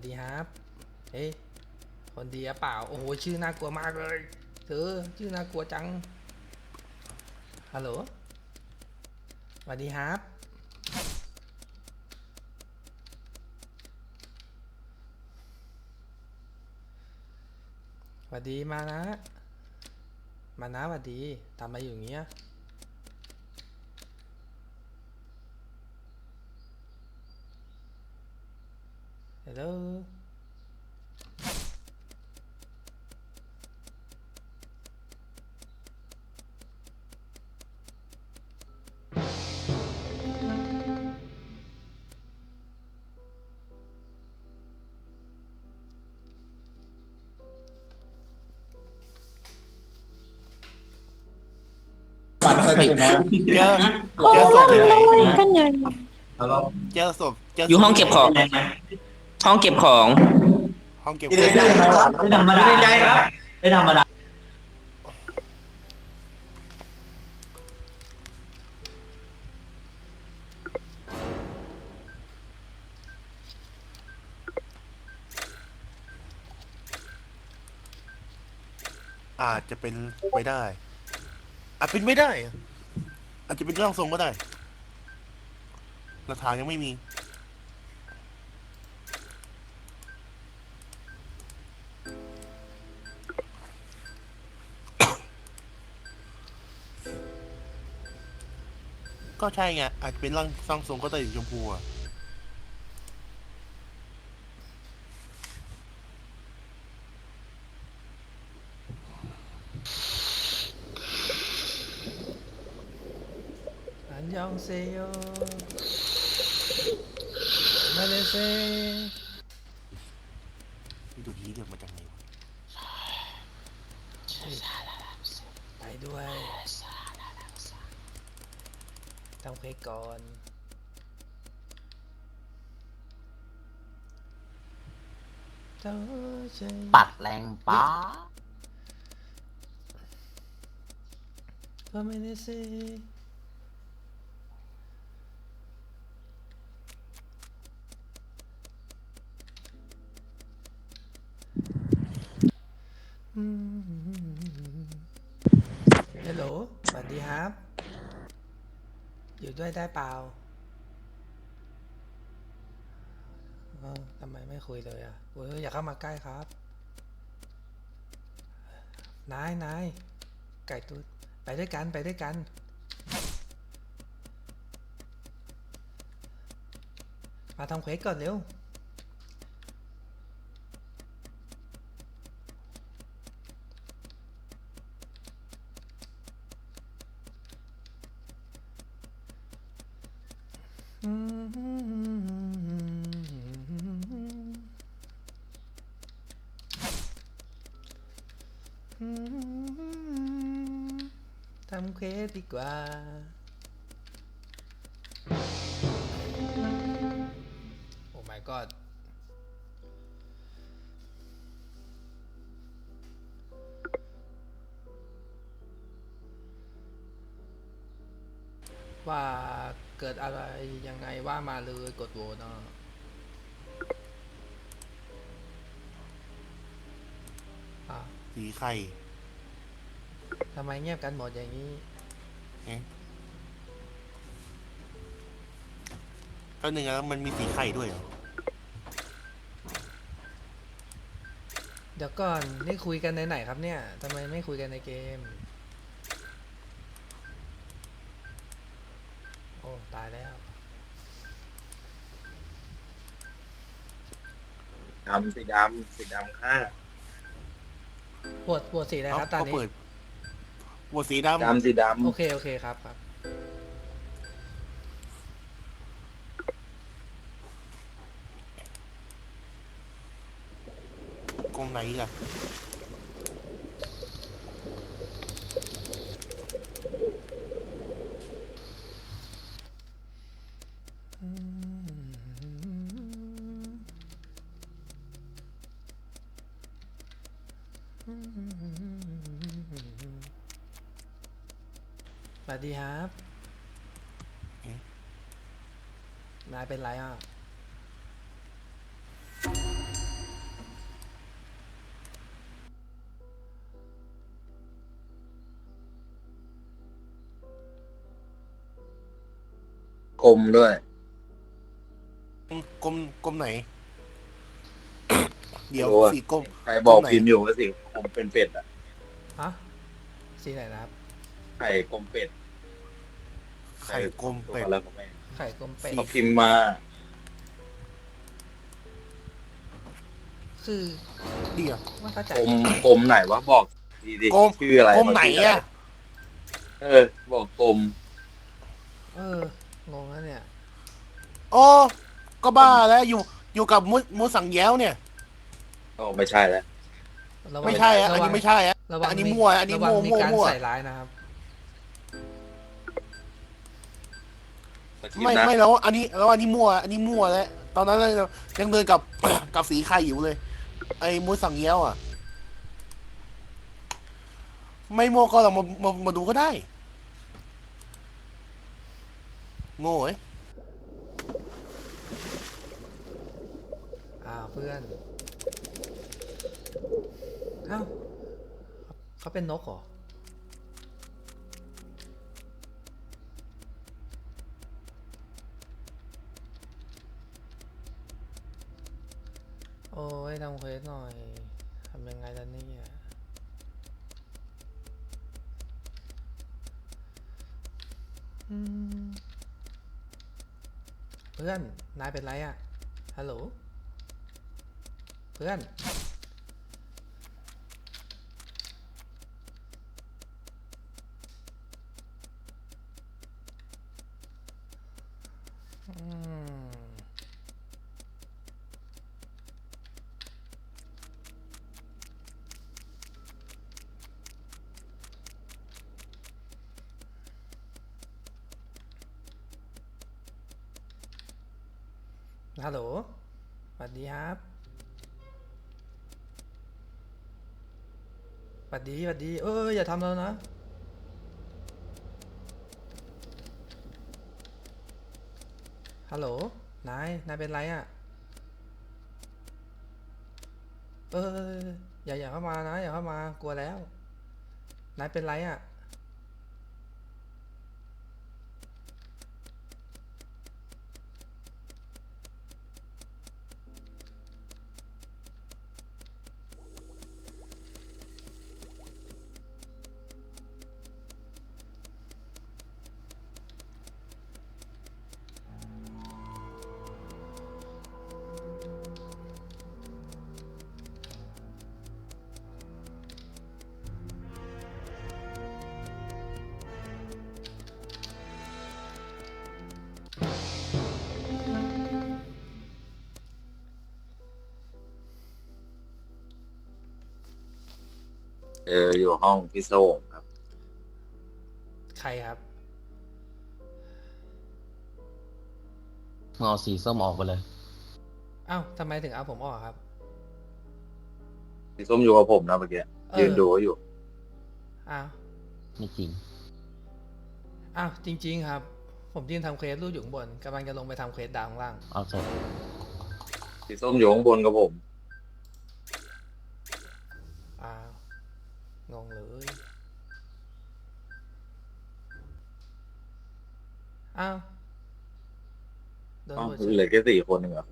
สดีครับ เฮ้ย คนดีอะเปล่า โอ้โห ชื่อน่ากลัวมากเลย เธอ ชื่อน่ากลัวจัง ฮัลโหล สวัสดีครับ สวัสดีมานะ มานะสวัสดีทำอะไรอยู่อย่างเงี้ย ปัดสตินะเจอโอ้เจอศพที่ไหนยกันใหญ่เจอศพเจอศพอยู่ห้องเก็บของ ห้องเก็บของ ห้องเก็บไม่ได้ไม่ธรรมดาไม่ได้ครับไม่ธรรมดาอาจจะเป็นไปได้ อาจเป็นไม่ได้อะอาจจะเป็นร่างทรงก็ได้หลักฐานยังไม่มี ก็ใช่ไงอาจจะเป็นร่างร่างทรงก็ได้สีชมพูอะ อันยองเซโยมาเลเซนี่ตัวนี้เรียกมาจากไหนวะ ไปด้วยต้องเพลก่อนเจ้าใจปัดแรงป้าก็ไม่ได้สิอืมฮัลโหลสวัสดีครับ อยู่ด้วยได้เปล่าทำไมไม่คุยเลยอะโอ้ยอย่าเข้ามาใกล้ครับ นายนายไก่ตุ๊ดไปด้วยกันไปด้วยกัน มาทำเควสก่อนเร็ว ทำเควสดีกว่า โอ้ my god ว่า เกิดอะไรยังไงว่ามาเลยกดโหวตเนาะอะสีไข่ทำไมเงียบกันหมดอย่างนี้ก็หนึ่งแล้วมันมีสีไข่ด้วยเหรอเดี๋ยวก่อนนี่คุยกันในไหนครับเนี่ยทำไมไม่คุยกันในเกม โอ้ ตายแล้ว ดำสีดำสีดำค่ะปวดปวดสีอะไรครับตอนเขานี้ เปิดบวสีดำดำสีดำโอเคโอเคครับครับกรงไหนล่ะ สวัสดีครับนายเป็นไรอะ กลมด้วย กลมกลมไหน เดี๋ยวสีกลม ใครบอกพิมพ์อยู่ว่าสี กลมเป็นเป็ดอะฮะสีไหนนะครับ ไข่กลมเป็ดไข่กลมเป็ดอะไรของแม่งไข่กลมเป็ดเขาพิมพ์มาคือเดี๋ยว ไม่เข้าใจกลมกลมไหนวะบอกดีดิกลม ชื่ออะไรกลมไหนอะเออ บอกกลมเอองงแล้วเนี่ยอ๋อก็บ้าแล้วอยู่อยู่กับมุมุสังแย้วเนี่ยก็ไม่ใช่แล้ว ระวังไม่ใช่อะอันระวันี้งไม่ใช่อะระวังอันนี้มั่วอันนี้ระวังมั่วมีมั่วการมั่ว ใส่ร้ายนะครับสคริปไม่ต์นะไม่แล้วอันนี้แล้วอันนี้มั่วอันนี้มั่วแล้วตอนนั้นเรายังเดินกับ กับสีไข่อยู่เลย ไอ้มุสังแย้วอะ ไม่มั่วก็เรามามามาดูก็ได้ โง่เอ้ยอ้าวเพื่อนเอ้าเขาเป็นนกเหรอ โอ้ยทำเควสหน่อย ทำยังไงล่ะเนี่ยอืมเพื่อน นายเป็นไรอะ ฮัลโหล เพื่อน อืม ฮัลโหลสวัสดีครับสวัสดีสวัสดี เอออย่าทำแล้วนะ ฮัลโหล นาย นายเป็นไรอะ่ะ เอออย่าอย่าเข้ามานะ อย่าเข้ามากลัวแล้ว นายเป็นไรอะ่ะ อออยู่ห้องพี่โซ่งครับ ใครครับมึงเอาสีส้มออกไปเลย อ้าวทำไมถึงเอาผมออกครับ พี่ส้มอยู่กับผมนะเมื่อกี้เออ ยืนดูอยู่ อ้าว ไม่จริง อ้าวจริง ๆ ครับ ผมยืนทำเควสรูปอยู่ข้างบนกำลังจะลงไปทำเควสดาวข้างล่าง เอาเถอะพี่ส้มอยู่ข้างบนกับผม อ้าว งงเลยอ้าวโดนอ้าวบทเฉยเหลือแค่สี่คนเองเหรอ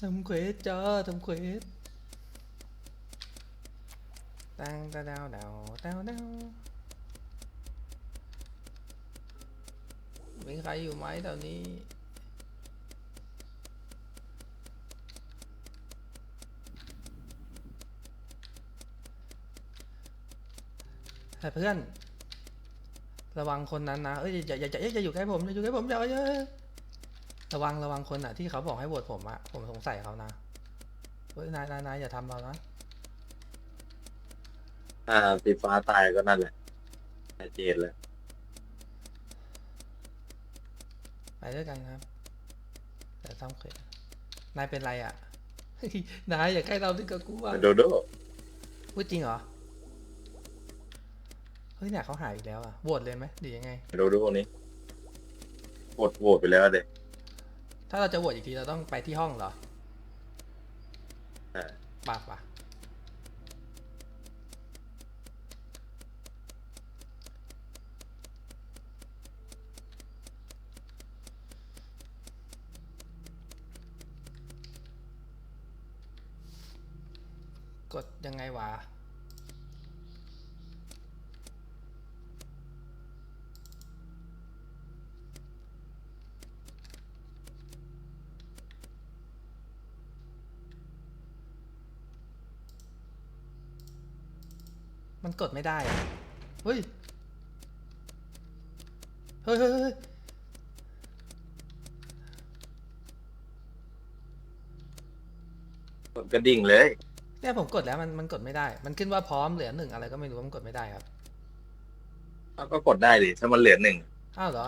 ทำเควสจ้าทำเควสตังตะดาวดาวดาวดาว มีใครอยู่ไหมแถวนี้แต่เพื่อน ระวังคนนั้นนะเอ้ยอย่าอย่าอย่าอย่าอยู่ใกล้ผมอย่าอยู่ใกล้ผมอย่าอย่าระวังระวังคนอะที่เขาบอกให้โหวตผมอะผมสงสัยเขานะเฮ้ยนายนายนายอย่าทำเรานะถ้าสีฟ้าตายก็นั่นแหละชัดเจนเลย ไปด้วยกันครับ แต่ต้องเคยนายเป็นไรอะ นายอย่าใกล้เราดิกับกูอะโดโดพูดจริงเหรอ เฮ้ยเนี่ยเขาหายอีกแล้วอะโหวตเลยไหมหรือยังไง โดโดนี้กดโหวตไปแล้วเด็กถ้าเราจะโหวตอีกทีเราต้องไปที่ห้องเหรออ่าปากปะ กดยังไงวะมันกดไม่ได้อะเฮ้ย เฮ้ยเฮ้ยกดกระดิ่งเลย เนี่ยผมกดแล้วมันมันกดไม่ได้ มันขึ้นว่าพร้อมเหลือหนึ่งอะไรก็ไม่รู้มันกดไม่ได้ครับเอาก็กดได้ดิถ้ามันเหลือหนึ่งอ้าวเหรอ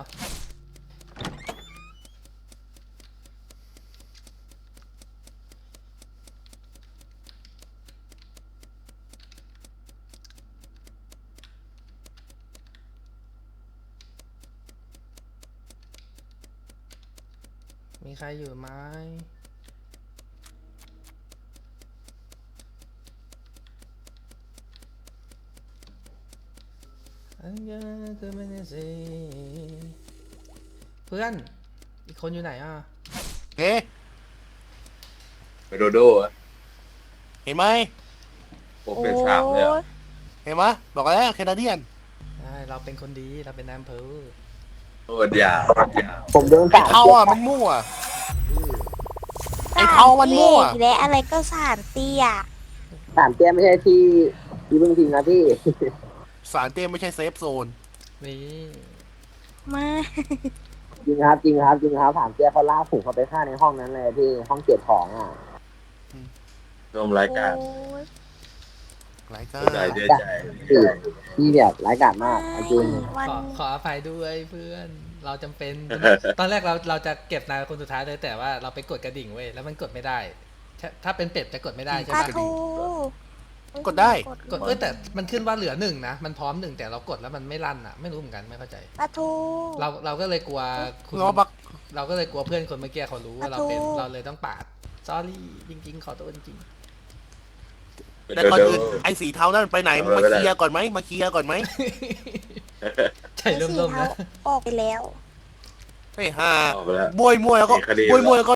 มีใครอยู่ไหมอันยาคือไม่ได้สิ เพื่อน อีกคนอยู่ไหนอะเฮ้ไปโดโดอะเห็นไหมโอ้เป็นสามเลยเหรอเห็นไหมบอกแล้วแคนาเดียนใช่เราเป็นคนดีเราเป็นนายอำเภอโอ้ยาวอยาวผมโดนไอ้สามเทาอะมันมั่ว ไอ้เทามันมั่ว สามเตี้ยอีกและอะไรก็สามเตี้ยสามเตี้ยไม่ใช่ที่ที่เพิ่งทิ้งนะพี่ สารเต้ไม่ใช่เซฟโซน นี่มา จริงครับจริงครับจริงครับสามเตี้ยเขาลากผมเขาไปฆ่าในห้องนั้นเลยพี่ห้องเก็บของอะชมรายการโอ้ยหลายกาใจเดือใจพี่พี่แบบร้ายกาจมากเอาจริงวันขอขออภัยด้วยเพื่อน เราจำเป็น ตอนแรกเราเราจะเก็บนายคนสุดท้ายเลยแต่ว่าเราไปกดกระดิ่งเว้ยแล้วมันกดไม่ได้ถ้าถ้าเป็นเป็ดจะกดไม่ได้ใช่ปลาปะทู กดได้ กดเอ้ยแต่มันขึ้นว่าเหลือหนึ่งนะ มันพร้อมหนึ่งแต่เรากดแล้วมันไม่ลั่นอะ ไม่รู้เหมือนกันไม่เข้าใจปลาทู เราเราก็เลยกลัวคุณรอบักเราก็เลยกลัวเพื่อนคนเมื่อกี้เขารู้ว่าเราเป็นอะถูกเราเลยต้องปาด sorry จริง ๆ ขอโทษจริงไปแต่โดก่อนโดอื่นไอ้สีเทานั่นไปไหนเอามาไว้เคลียร์ก่อนไหมมาเคลียร์ก่อนไหมๆใจไอ้ร่สีมๆเทานะ ออกไปแล้วไอ้ห่าออกไปแล้ว บวยมวยแล้วก็มีคดีบวยมวยแล้วก็